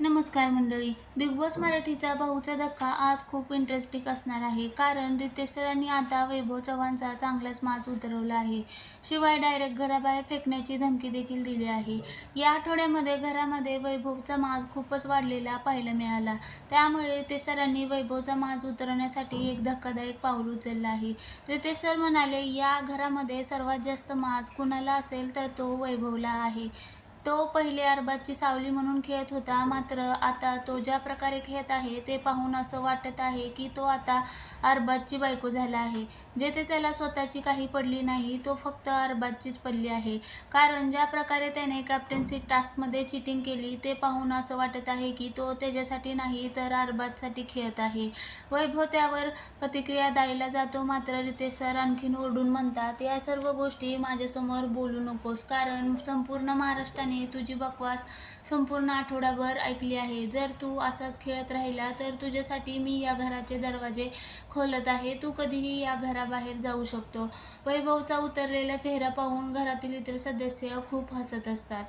नमस्कार मंडळी big boss मराठीचा भाऊचा धक्का आज खूप इंटरेस्टिंग असणार आहे. कारण रितेश सरांनी आता वैभव चव्हाणचा चांगलाच माज उतरवला आहे. शिवाय डायरेक्ट घराबाहेर फेकण्याची धमकी देखील दिली आहे. या आठवड्यामध्ये घरामध्ये वैभवचा माज खूपच वाढलेला पाहायला मिळाला. त्यामुळे रितेश सरांनी वैभवचा माज उतरवण्यासाठी एक धक्कादायक पाऊल उचललं आहे. रितेश सर म्हणाले या घरामध्ये सर्वात जास्त माज कुणाला असेल तर तो वैभवला आहे. तो पहिले अरबाजची सावली म्हणून खेळत होता. मात्र आता तो ज्या प्रकारे खेळत आहे ते पाहून असं वाटत आहे की तो आता अरबाजची बायको झाला आहे. जेथे त्याला स्वतःची काही पडली नाही तो फक्त अरबाजचीच पडली आहे. कारण ज्या प्रकारे त्याने कॅप्टन्सी टास्कमध्ये चिटिंग केली ते पाहून असं वाटत आहे की तो त्याच्यासाठी नाही तर अरबाजसाठी खेळत आहे. वैभव त्यावर प्रतिक्रिया द्यायला जातो. मात्र रितेश सर आणखीन ओरडून म्हणतात या सर्व गोष्टी माझ्यासमोर बोलू नकोस. कारण संपूर्ण महाराष्ट्राने तुझी बकवास संपूर्ण आठवडाभर ऐकली आहे. जर तू असाच खेळत राहिला तर तुझ्यासाठी मी या घराचे दरवाजे खोलत आहे. तू कधीही या घराबाहेर जाऊ शकतो. वैभवचा उतरलेला चेहरा पाहून घरातील इतर सदस्य खूप हसत असतात.